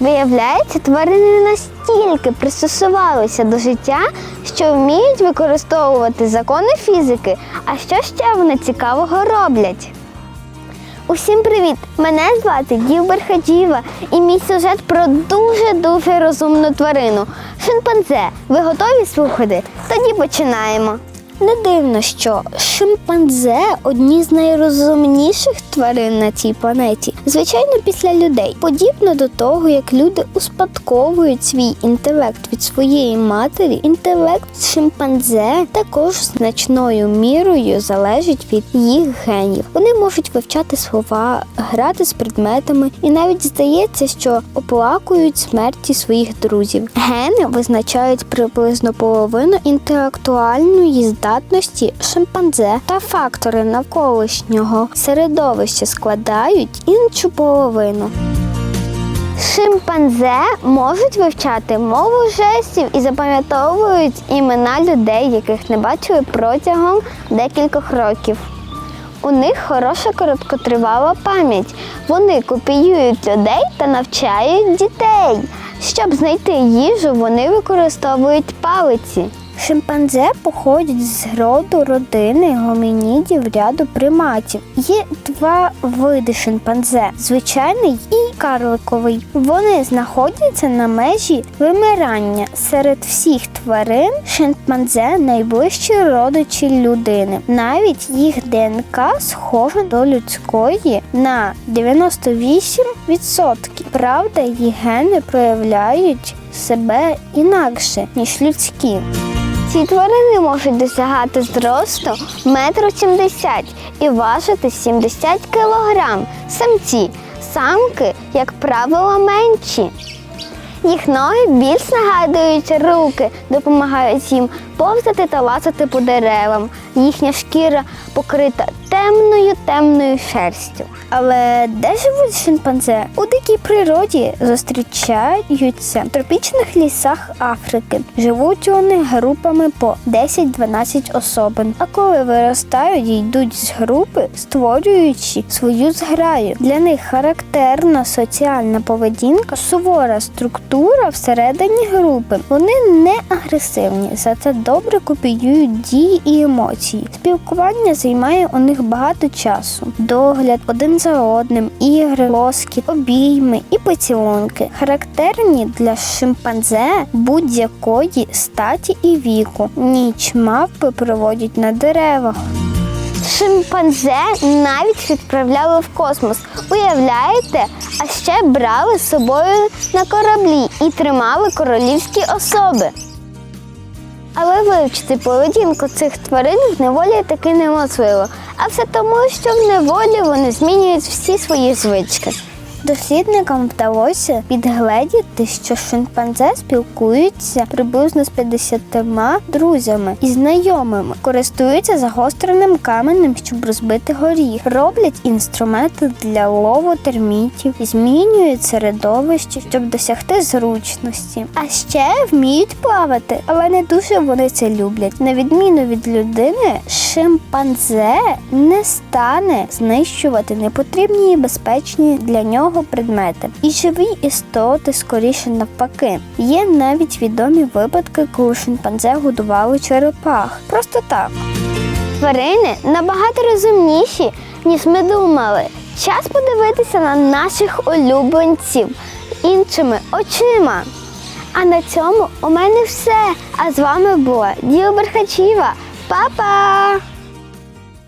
Виявляється, тварини настільки пристосувалися до життя, що вміють використовувати закони фізики. А що ще вони цікавого роблять? Усім привіт! Мене звати Дівбер Хаджіва і мій сюжет про дуже-дуже розумну тварину шимпанзе. Ви готові слухати? Тоді починаємо. Не дивно, що шимпанзе одні з найрозумніших тварин на цій планеті. Звичайно, після людей. Подібно до того, як люди успадковують свій інтелект від своєї матері, інтелект шимпанзе також значною мірою залежить від їх генів. Вони можуть вивчати слова, грати з предметами, і навіть здається, що оплакують смерті своїх друзів. Гени визначають приблизно половину інтелектуальної здатності шимпанзе та фактори навколишнього середовища складають іншу половину. Шимпанзе можуть вивчати мову жестів і запам'ятовують імена людей, яких не бачили протягом декількох років. У них хороша короткотривала пам'ять. Вони копіюють людей та навчають дітей. Щоб знайти їжу, вони використовують палиці. Шимпанзе походять з роду родини гомінідів ряду приматів. Є два види шимпанзе звичайний і карликовий. Вони знаходяться на межі вимирання. Серед всіх тварин шимпанзе найближчі родичі людини. Навіть їх ДНК схожа до людської на 98%. Правда, їх гени проявляють себе інакше, ніж людські. Ці тварини можуть досягати зросту 1,70 м і важити 70 кг. Самці, самки, як правило, менші. Їх ноги більш нагадують руки, допомагають їм повзати та лазити по деревам. Їхня шкіра покрита темною темною шерстю. Але де живуть шимпанзе? У дикій природі зустрічаються в тропічних лісах Африки. Живуть вони групами по 10-12 особин. А коли виростають, йдуть з групи, створюючи свою зграю. Для них характерна соціальна поведінка, сувора структура всередині групи. Вони не агресивні, зате добре копіюють дії і емоції. Спілкування займає у них багато часу. Догляд один за одним, ігри, лоски, обійми і поцілунки. Характерні для шимпанзе будь-якої статі і віку. Ніч мавпи проводять на деревах. Шимпанзе навіть відправляли в космос. Уявляєте? А ще брали з собою на кораблі і тримали королівські особи. Але вивчити поведінку цих тварин в неволі таки неможливо. А все тому, що в неволі вони змінюють всі свої звички. Дослідникам вдалося підгледіти, що шимпанзе спілкуються приблизно з 50 друзями і знайомими, користуються загостреним каменем, щоб розбити горіх, роблять інструменти для лову термітів, змінюють середовище, щоб досягти зручності. А ще вміють плавати, але не дуже вони це люблять. На відміну від людини, шимпанзе не стане знищувати непотрібні і безпечні для нього предмети. І живі істоти скоріше навпаки. Є навіть відомі випадки, коли шимпанзе годували черепах. Просто так. Тварини набагато розумніші, ніж ми думали. Час подивитися на наших улюбленців іншими очима. А на цьому у мене все. А з вами була Діла Берхачіва. Па-па!